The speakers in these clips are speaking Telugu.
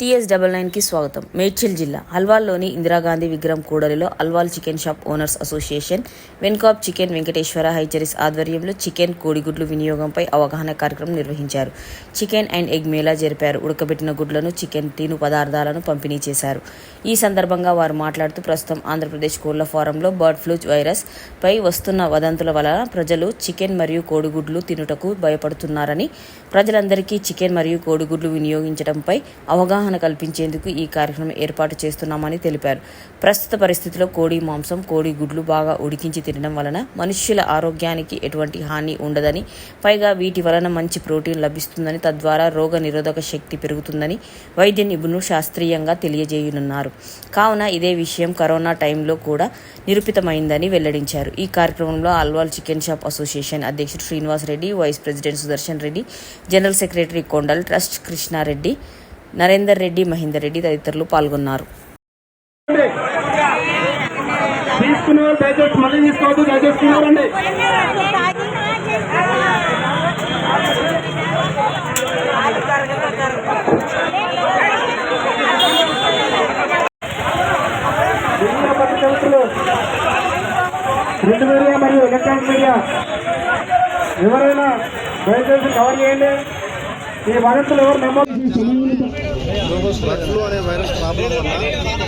టీఎస్ డబల్ నైన్కి స్వాగతం. మేడ్చల్ జిల్లా హల్వాల్లోని ఇందిరాగాంధీ విగ్రహం కూడలిలో Alwal chicken shop owners association Venkob chicken Venkateshwara hatcheries ఆధ్వర్యంలో చికెన్ కోడిగుడ్లు వినియోగంపై అవగాహన కార్యక్రమం నిర్వహించారు. చికెన్ అండ్ ఎగ్ మేళా జరిపారు. ఉడకబెట్టిన గుడ్లను చికెన్ తిను పదార్థాలను పంపిణీ చేశారు. ఈ సందర్భంగా వారు మాట్లాడుతూ ప్రస్తుతం ఆంధ్రప్రదేశ్ కోళ్ళ ఫారంలో బర్డ్ ఫ్లూ వైరస్ పై వస్తున్న వదంతుల వలన ప్రజలు చికెన్ మరియు కోడిగుడ్లు తినుటకు భయపడుతున్నారని ప్రజలందరికీ చికెన్ మరియు కోడిగుడ్లు వినియోగించడంపై అవగాహన కల్పించేందుకు ఈ కార్యక్రమం ఏర్పాటు చేస్తున్నామని తెలిపారు. ప్రస్తుత పరిస్థితిలో కోడి మాంసం కోడి గుడ్లు బాగా ఉడికించి తినడం వలన మనుష్యుల ఆరోగ్యానికి ఎటువంటి హాని ఉండదని పైగా వీటి వలన మంచి ప్రోటీన్ లభిస్తుందని తద్వారా రోగ నిరోధక శక్తి పెరుగుతుందని వైద్య నిపుణులు శాస్త్రీయంగా తెలియజేయనున్నారు. కావున ఇదే విషయం కరోనా టైంలో కూడా నిరూపితమైందని వెల్లడించారు. ఈ కార్యక్రమంలో అల్వాల్ చికెన్ షాప్ అసోసియేషన్ అధ్యక్షుడు Srinivas Reddy vice president Sudarshan Reddy general secretary Kondal trust Krishna Reddy Narender Reddy Mahender Reddy తదితరులు పాల్గొన్నారు. ప్రింట్ మీడియా మరియు ఎలక్ట్రానిక్ మీడియా ఎవరైనా దయచేసి కవర్ చేయండి. ఈ వదంతులు ఎవరు నమోదు బర్డ్ ఫ్లూ అనే వైరస్ ప్రాబ్లం వల్ల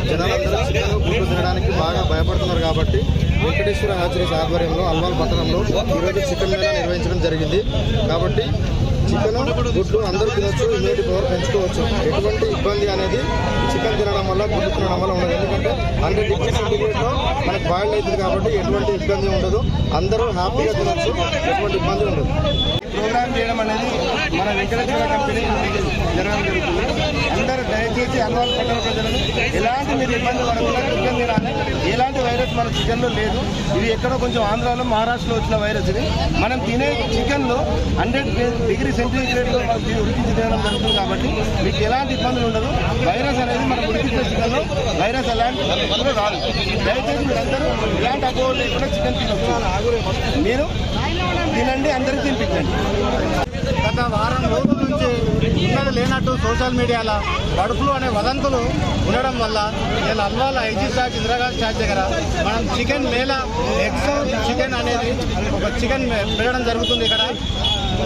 జనాలందరూ చికెన్ గుడ్లు తినడానికి బాగా భయపడుతున్నారు కాబట్టి వెంకటేశ్వర హ్యాచరీస్ ఆధ్వర్యంలో అల్వాల్ పట్టణంలో ఈరోజు చికెన్ మేళా నిర్వహించడం జరిగింది. కాబట్టి చికెన్ గుడ్లు అందరూ తినొచ్చు ఇమ్యూనిటీ పవర్ పెంచుకోవచ్చు. ఎటువంటి ఇబ్బంది అనేది చికెన్ తినడం వల్ల గుడ్లు తినడం వల్ల ఉండదు. ఎందుకంటే హండ్రెడ్ డిగ్రీ సెంటిగ్రేడ్లో మనకు బాయిల్ అవుతుంది కాబట్టి ఎటువంటి ఇబ్బంది ఉండదు. అందరూ హ్యాపీగా తినొచ్చు ఎటువంటి ఇబ్బంది ఉండదు. ప్రోగ్రామ్ చేయడం అనేది మన వెంకటేశ్వర కంపెనీ జరగడం జరుగుతుంది. అందరూ దయచేసి అన్వాల్ పట్టణ ప్రజలను ఎలాంటి మీరు ఇబ్బంది పడకుండా చికెన్ తినాలి ఎలాంటి వైరస్ మన చికెన్లో లేదు. ఇది ఎక్కడో కొంచెం ఆంధ్రాలో మహారాష్ట్రలో వచ్చిన వైరస్ ఇది. మనం తినే చికెన్లో హండ్రెడ్ డిగ్రీ సెంటిగ్రేడ్లో ఉడికించి తినడం జరుగుతుంది కాబట్టి మీకు ఎలాంటి ఇబ్బందులు ఉండదు. వైరస్ అనేది మనం ఉడికించే చికెన్లో వైరస్ ఎలాంటి రాదు. దయచేసి మీరందరూ ఎలాంటి అపోహలు లేకుండా చికెన్ తినొచ్చు. మీరు తినండి అందరికి తినిపించండి. గత వారం రోజుల నుంచి ఉన్నది లేనట్టు సోషల్ మీడియాలో బడుపులు అనే వదంతులు ఉండడం వల్ల నేను అల్వాల ఐజీ స్టాక్ ఇందిరాగాంధీ స్టాక్ దగ్గర మనం చికెన్ మేళ ఎగ్స్ చికెన్ అనేది ఒక చికెన్ పెట్టడం జరుగుతుంది ఇక్కడ.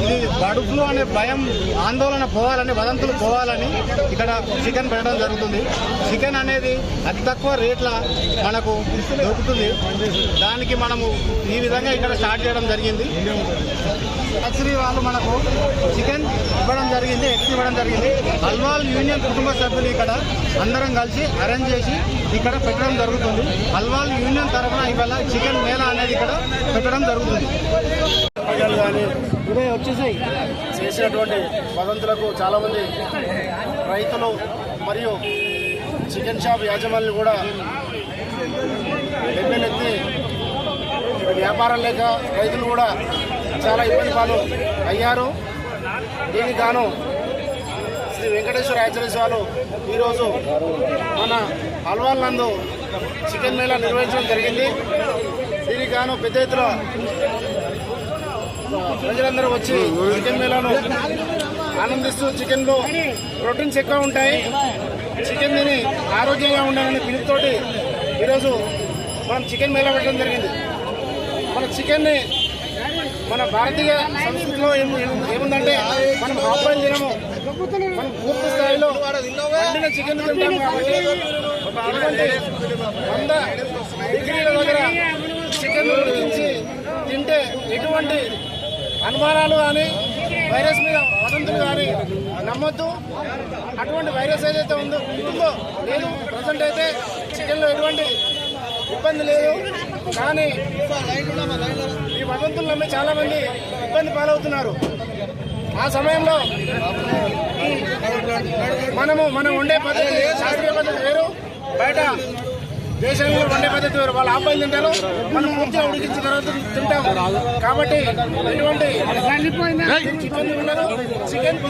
ఇది బర్డ్ అనే భయం ఆందోళన పోవాలని వదంతులు పోవాలని ఇక్కడ చికెన్ పెట్టడం జరుగుతుంది. చికెన్ అనేది అతి తక్కువ రేట్ల మనకు దొరుకుతుంది. దానికి మనము ఈ విధంగా ఇక్కడ స్టార్ట్ చేయడం జరిగింది. యాక్చువల్లీ వాళ్ళు మనకు చికెన్ ఇవ్వడం జరిగింది ఎగ్స్ ఇవ్వడం జరిగింది. అల్వాల్ యూనియన్ కుటుంబ సభ్యులు ఇక్కడ అందరం కలిసి అరేంజ్ చేసి ఇక్కడ పెట్టడం జరుగుతుంది. అల్వాల్ యూనియన్ తరఫున ఇవాళ చికెన్ మేళ అనేది ఇక్కడ పెట్టడం జరుగుతుంది. ఇవే వచ్చేసాయి. చేసినటువంటి వదంతులకు చాలామంది రైతులు మరియు చికెన్ షాప్ యాజమాన్యులు కూడా ఎమ్మెల్యేత్తి వ్యాపారం లేక రైతులు కూడా చాలా ఇబ్బంది పాలు అయ్యారు. దీనికి గాను శ్రీ వెంకటేశ్వర యాచరీస్ వాళ్ళు ఈరోజు మన హల్వాల్ నందు చికెన్ మేళా నిర్వహించడం జరిగింది. దీనికి గాను పెద్ద ఎత్తున ప్రజలందరూ వచ్చి చికెన్ మేళాను ఆనందిస్తూ చికెన్లో ప్రోటీన్స్ ఎక్కువ ఉంటాయి. చికెన్ తిని ఆరోగ్యంగా ఉండాలనే పిలుపుతోటి ఈరోజు మనం చికెన్ మేళా పెట్టడం జరిగింది. మన చికెన్ని మన భారతీయ సంస్కృతిలో ఏముందంటే మనం ఆఫ్లైన్ చేయము. మనం పూర్తి స్థాయిలో వండిన చికెన్ తింటాం కాబట్టి వంద డిగ్రీల దగ్గర చికెన్ ఉడికించి తింటే ఎటువంటి అనుమానాలు కానీ వైరస్ మీద వదంతులు కానీ నమ్మొద్దు. అటువంటి వైరస్ ఏదైతే ఉందో ఉందో లేదు ప్రజెంట్ అయితే చికెన్లో ఎటువంటి ఇబ్బంది లేదు. కానీ ఈ వదంతులు నమ్మి చాలా మంది ఇబ్బంది పాలవుతున్నారు. ఆ సమయంలో మనము మనం వండే పద్ధతి శాస్త్రీయ పద్ధతి వేరు. బయట దేశంలో వండే పద్ధతి వేరు. వాళ్ళు ఆపాయిలు తింటారు మనం పూర్తిగా ఉడికించిన తర్వాత తింటాం కాబట్టి ఎటువంటి ఇబ్బంది ఉండదు. చికెన్